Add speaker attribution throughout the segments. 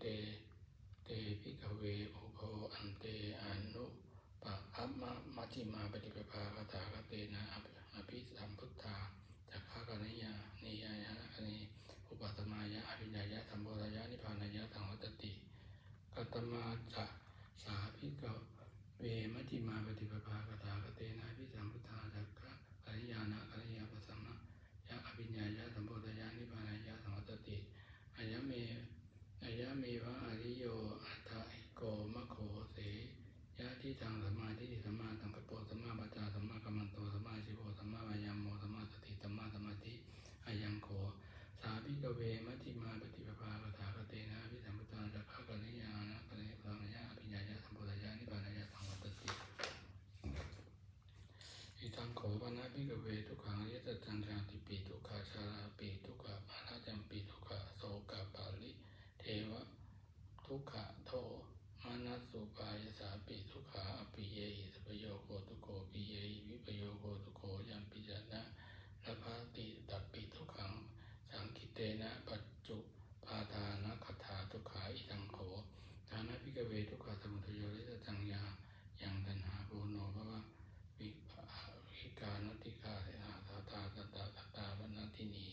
Speaker 1: เต เตพิกเวอุโภอันเตอนุปะคัมมะมัชฌิมาปฏิปภาคตากเตนะอภิสัมพุทธาจักขากนิยานิยายะคณิอุปัตมายะอภิญญายะสัมโพธายะนิพพานายะสังวัตติกัตมาจะสาภิกเวมัชฌิมาปฏิปภาคตากเตนะอภิสัมพุทธาจักขากนิยานะกนิยาปสัมมะยะอภิญญายะสัมโพธายะนิพพานายะสังวัตติอายะเม อายะเมวะอริโยอัตถะหิโกมะโขเสยะที่ทางสัมมาทิฏฐิสัมมาสังกัปโปสัมมาปัจจาสัมมากัมมันโตสัมมาชิโวสัมมาวายามโมสัมมาสติสัมมาสมาธิอายังโขสาภิกเวมัชฌิมาปฏิปภาคถากเตนะวิสัมพุทธาจักขะกัลยานะกัลยาสังยะอภิญญายะสัมโพธายะนิพพานายะสังวัตติอิทังโขปนะภิก เวทุกขังอริยสัจจังชาติปีทุกขาชาลาปีทุกขะมานาจัมปีทุกขะโสกะปาลิ เทวะทุกขะโทมานัสสุปายสาปิทุกขาอปิเยหิสัพโยโคทุโกปิเยหิวิปโยโคทุโกยัมปิจนะละภาติตัปปิทุกขังสังคิเตนะปัจจุปาทานะคถาทุกขาอิทังโขฐานะพิกเวทุกขะสมุทโยริสจังยายังตันหาโกโนภวะวิภาวิกานติกาเสหาตาตาตาตาตาตาวันน ทินี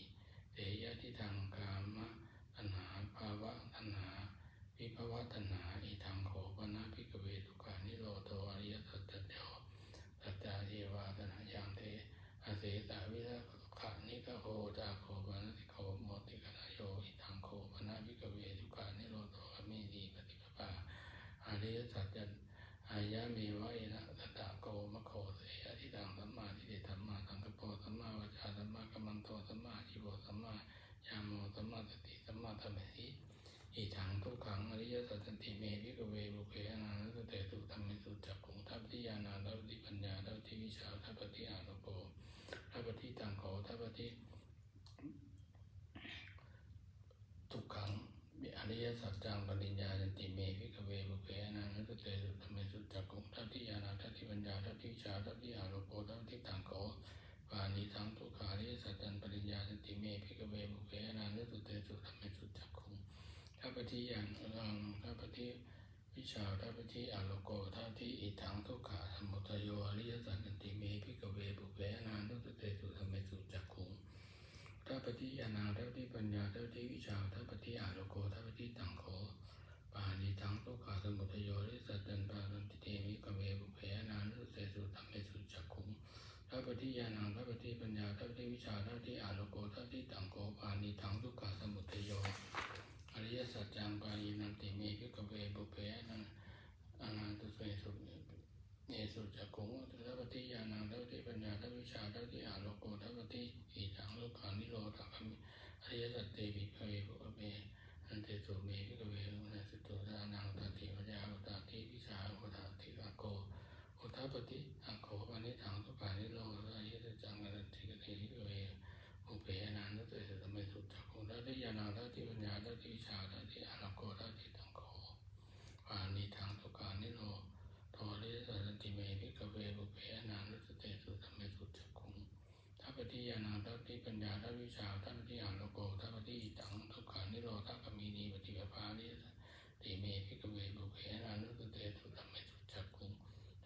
Speaker 1: เตยะทิทางกามะตัณหาภาวะตัณหาวิภาวะตัณหาอิทังโขปนาภิกเวทุกานิโรโตอริยสัจจโยวสัจจาเทวาตนะยังเทอาเสตาวิรัขานิกโหจาโขปนติโขโมติกนโยอิทังโขปนาภิกเวทุกานิโรโตอเมดีปฏิปปาอริยสัจจอายะเมวะเอนะตตะโกมะโคเสยะทิตังสัมมาทิ อิทังทุกขังอริยสัจติเมพิกเวบุเพอนันตเตตุธรรมิสุจักขุงทัพพิยานาทัพพิปัญญาทัพพิวิชาทัพพิอานุโปทัพพิตังโขทัพพิทุกขังอริยสัจจังปริญญาจติเมพิกเวบุเพอนันตเตตุธรรมิสุจักขุงทัพพิยานาทัพพิปัญญาทัพพิวิชาทัพพิอานุโปทัพพิตังโขปานิทังทุกขาริสัจจันปริญญาสติเมภิกเวบุเพอนานุสุเตสุธรรมิสุจักขุ ถ้าปฏิยานรังถ้าปฏิวิชาถ้าปฏิอโลโกถ้าที่อิทังทุกขาสมุทโยอริยสัจจันติเมภิกเวบุเพอนานุสุเตสุธรรมสุจักขุงถ้าปฏิญาณถ้าปฏิปัญญาถ้าปฏิวิชาถ้าปฏิอโลโกถ้าปฏิตังโขปานิทังทุกขาสมุทโยอริยสัจจันปารันติเตมิกเวบุเพอนานุสุเตสุธรรมสุจักขุงทัพพิญาณังทัพพิปัญญาทัพพิวิชาทัพพิอโลโกทัพพิตังโกปานิทังทุกขาสมุทโย สัจจังปายินันติเมพิกเวบุเพนันอนันตุเสสุเนสุจักขุงทัพพิญาณังทัพพิปัญญาทัพพิวิชาทัพพิอาโลโกทัพพิอิทังทุกานิโรธามิอริยสัจเตวิภเวบุเมอันเตสุเมพิกเวอุณสุตุทานังตันติปัญญาอุตติวิชาอุตติอาโกอุทธปฏิอังโขปนิถังทุกขานิโรธายิตจังกันติกติเวอุเปอนันตุเตสะเมสุจักขุ ทัตติยานาทัตติปัญญาทัตติวิชาทัตติอนัโกทัตติตังโขปานิถังทุกานิโรธาริสันติเมภิกเวอุเปอนันตุเตสุสะเมสุจักขุทัปฏิยานาทัตติปัญญาทัตติวิชาทัตติอนัโกทัตติตังทุกานิโรธากามินีปฏิปภานิสติเมภิกเวอุเปอนันตุเตสุสะเมสุจักขุ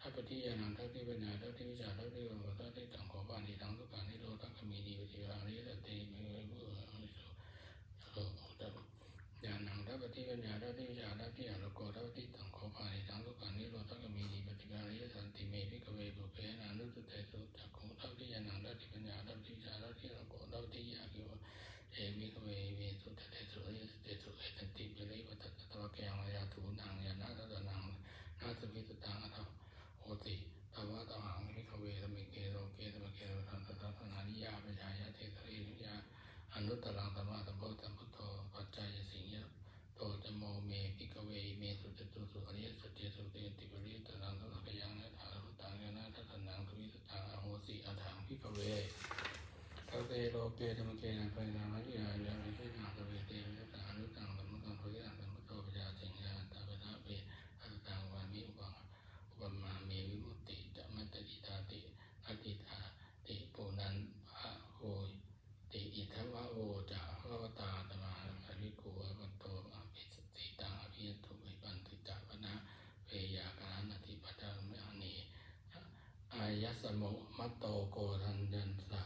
Speaker 1: ทัพพิยานังทัพพิปัญญาทัพพิวิชาทัพพิโลทัพพิตังขอปานิทังทุกขานิโรธกมีนีวิจิวานิสัตติเมเวบุอิสุโลทัพญาณังทัพพิปั ญญาทัพพิวิชาทัพพิอาโลโกทัพพิตังขอปานทังทุกกานิโรธกมีนีปฏิกานิสันติเมพิกเวบุเพนานุสุเตสุจักขุทัพพิยานังทัพพิปัญญาทัพพิวิชาทัพพิอาโลโกทัพพิยาคิวเอมิกเวเวสุตเตสุเอสเตสุเอตันติเปริวัตตตวะเกยังยาถูนังยานาตตนังนาสมิตตังอัต โอติภาวะตหังมิขเวสมิเกโรเกสมเกโรทันตทัตนานิยาปชายะเทตรินิยาอนุตตรังธรรมะสัมโพธัมพุทโธปัจจัยสิงยะโตจโมเมพิกเวเมสุจตุสุอริยสัจเจสุเตติปริตตังสังขยังนะทารุตังยนะทัตนังทวิตตังอโหสิอัฏฐังพิกเว โลเกธรรมเกนะปัญญาวิญญาญาณที่นาตเวเตวิตานุตังธรรมตังพุทธังธรรมโตปยาสิงยาตาเวทาเปอัตตังวามิอุปังอุปมาเมวิมุตติจะมัตติตาติอติตาติปุนันภะโหติอิทวะโวจะภะวตาตมาอริโกะวันโตอภิสติตังอภิยตุวิปันติจาวนะเวยากานาติปัตตามิอานีอายสโมมัตโตโกรันยันสะ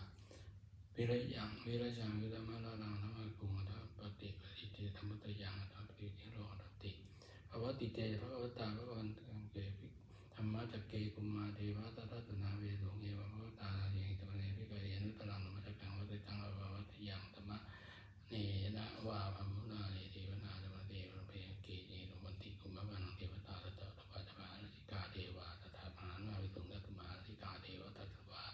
Speaker 1: วิริยังวิริยังวิรมานานังธรรมกุมทัปฏิปฏิเตธรรมตยังธรรมปฏิทิโรหติภวติเตภควตาภวันตังเกปิธรรมะจักเกกุมาเทวะตถาตนาเวสุเอวะภวตานาเยตมเนพิกเยนุตลังธรรมจักกังวัตตังอภวติยังธรรมะเนนะวาภมุนาเนเทวนาธรรมเทวะเพเกเนโนวันติกุมภวันเทวตาตถาตถาตถานาสิกาเทวะตถาภานาวิสุงตตมาสิกาเทวะตถา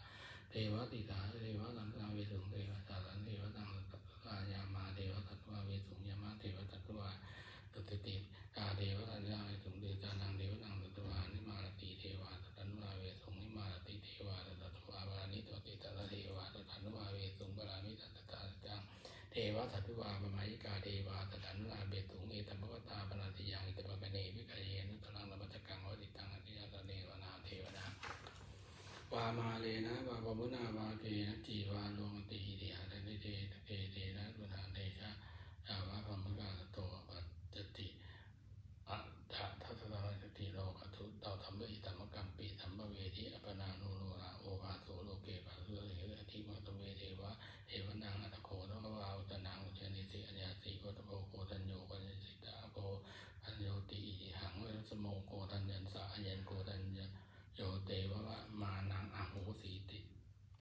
Speaker 1: เทวติตาเทวตันตาเวสุงเทวตาลันเทวตังตัตตายามาเทวตัตวาเวสุงยามาเทวตัตวาตุติติกาเทวตันยาเวสุงเดจานังเทวตังตัตวานิมาลติเทวาตันวาเวสุงนิมาลติเทวาตัตวาบานิโตติตะเทวาตันวาเวสุงบาลามิตัตตาจัง สัตวามายิกาเทวาตันวาเบตุงเอตัมภวตาปนาติยังอิตปะกเนวิกะเยนุตลังละบัจกังวติตังอติยาตเนวนาเทวดาวามาเลนะวาปมุนาวาเกนะจีวาโลมติหิริหันติเตเต